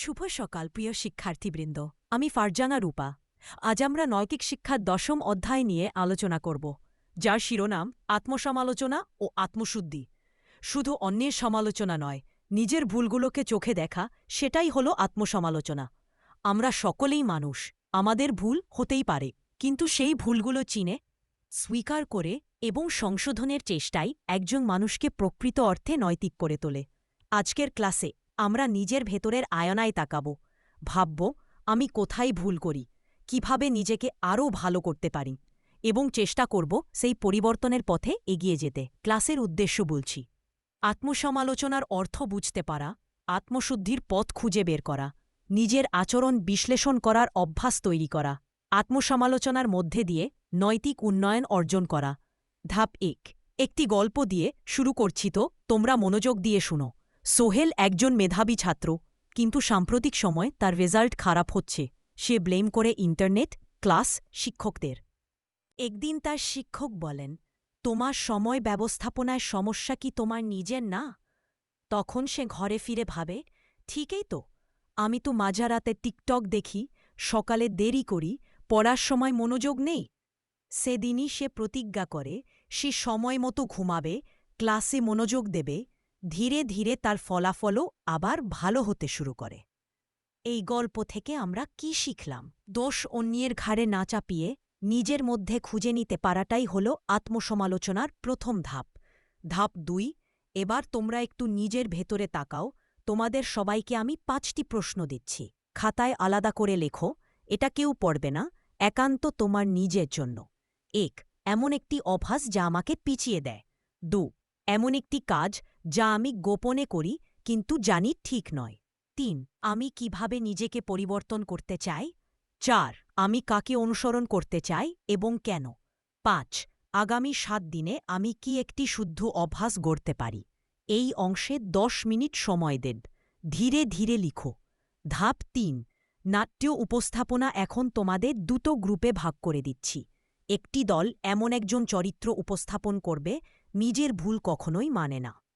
শুভ সকাল, প্রিয় শিক্ষার্থীবৃন্দ। আমি ফারজানা রূপা। আজ আমরা নৈতিক শিক্ষার দশম অধ্যায় নিয়ে আলোচনা করব, যার শিরোনাম আত্মসমালোচনা ও আত্মশুদ্ধি। শুধু অন্যের সমালোচনা নয়, নিজের ভুলগুলোকে চোখে দেখা, সেটাই হল আত্মসমালোচনা। আমরা সকলেই মানুষ, আমাদের ভুল হতেই পারে, কিন্তু সেই ভুলগুলো চিনে, স্বীকার করে এবং সংশোধনের চেষ্টাই একজন মানুষকে প্রকৃত অর্থে নৈতিক করে তোলে। আজকের ক্লাসে আমরা নিজের ভেতরের আয়নায় তাকাব। ভাবব, আমি কোথায় ভুল করি, কীভাবে নিজেকে আরও ভালো করতে পারি এবং চেষ্টা করব সেই পরিবর্তনের পথে এগিয়ে যেতে। ক্লাসের উদ্দেশ্য বলছি। আত্মসমালোচনার অর্থ বুঝতে পারা, আত্মশুদ্ধির পথ খুঁজে বের করা, নিজের আচরণ বিশ্লেষণ করার অভ্যাস তৈরি করা, আত্মসমালোচনার মধ্যে দিয়ে নৈতিক উন্নয়ন অর্জন করা। ধাপ এক, একটি গল্প দিয়ে শুরু করছি তো তোমরা মনোযোগ দিয়ে শুনো। সোহেল একজন মেধাবী ছাত্র, কিন্তু সাম্প্রতিক সময় তার রেজাল্ট খারাপ হচ্ছে। সে ব্লেম করে ইন্টারনেট, ক্লাস, শিক্ষকদের। একদিন তার শিক্ষক বলেন, তোমার সময় ব্যবস্থাপনায় সমস্যা কি তোমার নিজের না? তখন সে ঘরে ফিরে ভাবে, ঠিকই তো। আমি তো মাঝারাতে টিকটক দেখি, সকালে দেরি করি, পড়ার সময় মনোযোগ নেই। সেদিনই সে প্রতিজ্ঞা করে, সে সময় মতো ঘুমাবে, ক্লাসে মনোযোগ দেবে ধীরে ধীরে তার ফলাফলও আবার ভালো হতে শুরু করে। এই গল্প থেকে আমরা কি শিখলাম? দোষ অন্যের ঘাড়ে না চাপিয়ে নিজের মধ্যে খুঁজে নিতে পারাটাই হল আত্মসমালোচনার প্রথম ধাপ। ধাপ দুই, এবার তোমরা একটু নিজের ভেতরে তাকাও, তোমাদের সবাইকে আমি পাঁচটি প্রশ্ন দিচ্ছি। খাতায় আলাদা করে লেখো, এটা কেউ পড়বে না, একান্ত তোমার নিজের জন্য। এক, এমন একটি অভ্যাস যা আমাকে পিছিয়ে দেয়। দু এমন একটি কাজ যা আমি গোপনে করি, কিন্তু জানি ঠিক নয়। তিন, আমি কীভাবে নিজেকে পরিবর্তন করতে চাই? চার, আমি কাকে অনুসরণ করতে চাই এবং কেন? পাঁচ, আগামী সাত দিনে আমি কি একটি শুদ্ধ অভ্যাস গড়তে পারি? এই অংশে দশ মিনিট সময় দেন ধীরে ধীরে লিখো। ধাপ তিন, নাট্য উপস্থাপনা এখন তোমাদের দুটো গ্রুপে ভাগ করে দিচ্ছি। একটি দল এমন একজন চরিত্র উপস্থাপন করবে নিজের ভুল কখনোই মানে না।